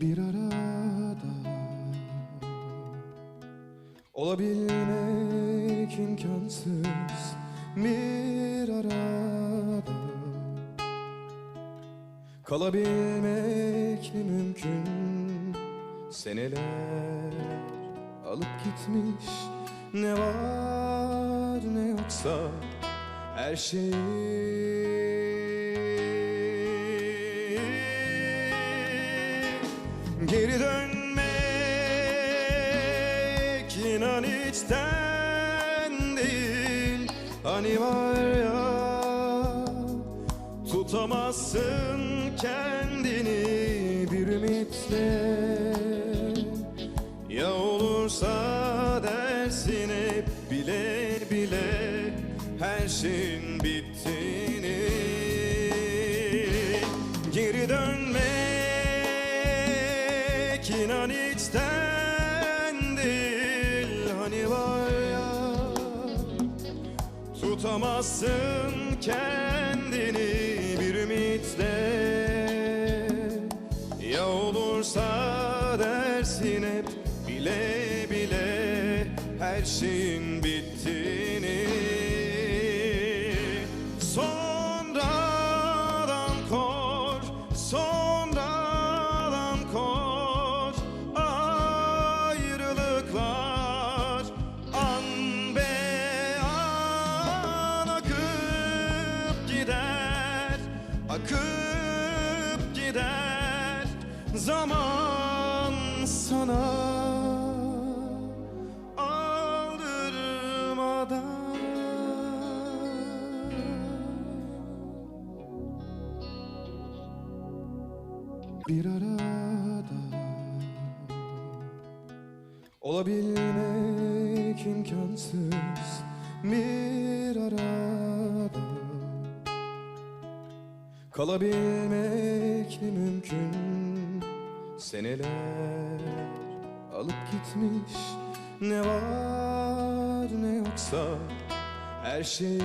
Bir arada Olabilmek imkansız. Bir arada Kalabilmek mi mümkün? Seneler alıp gitmiş. Ne var ne yoksa Her şeyi Geri dönmek inan içten değil. Hani var ya tutamazsın kendini bir ümitle. Ya olursa dersin hep bile bile her şeyin bittiğini dönmek inan içten değil Hani var ya Tutamazsın kendini bir ümitle. Ya olursa dersin hep bile bile her şeyin gider zaman sana. Aldırmadan bir arada Olabilmek imkansız. Bir arada Kalabilmek mi mümkün? Seneler alıp gitmiş. Ne var ne yoksa Her şeyi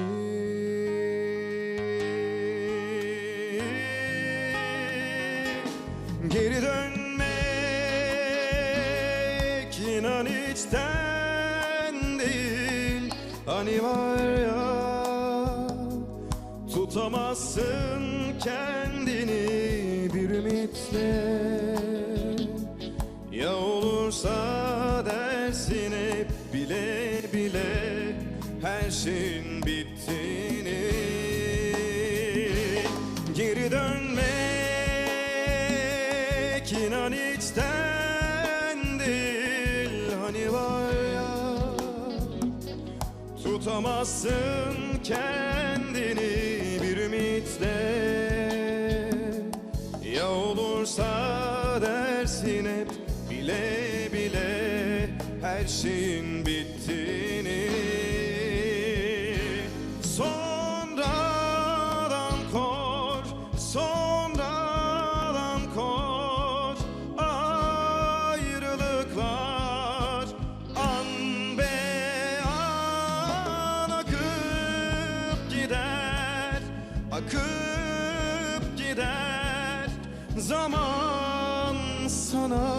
Geri dönmek inan içten değil. Hani var ya tutamazsın kendini bir ümitle. Ya olursa dersin hep bile bile her şeyin bittiğini. Geri dönmek inan içten Tutamazsın kendini bir ümitle. Ya olursa dersin hep bile bile her şeyin bittiğini zaman sana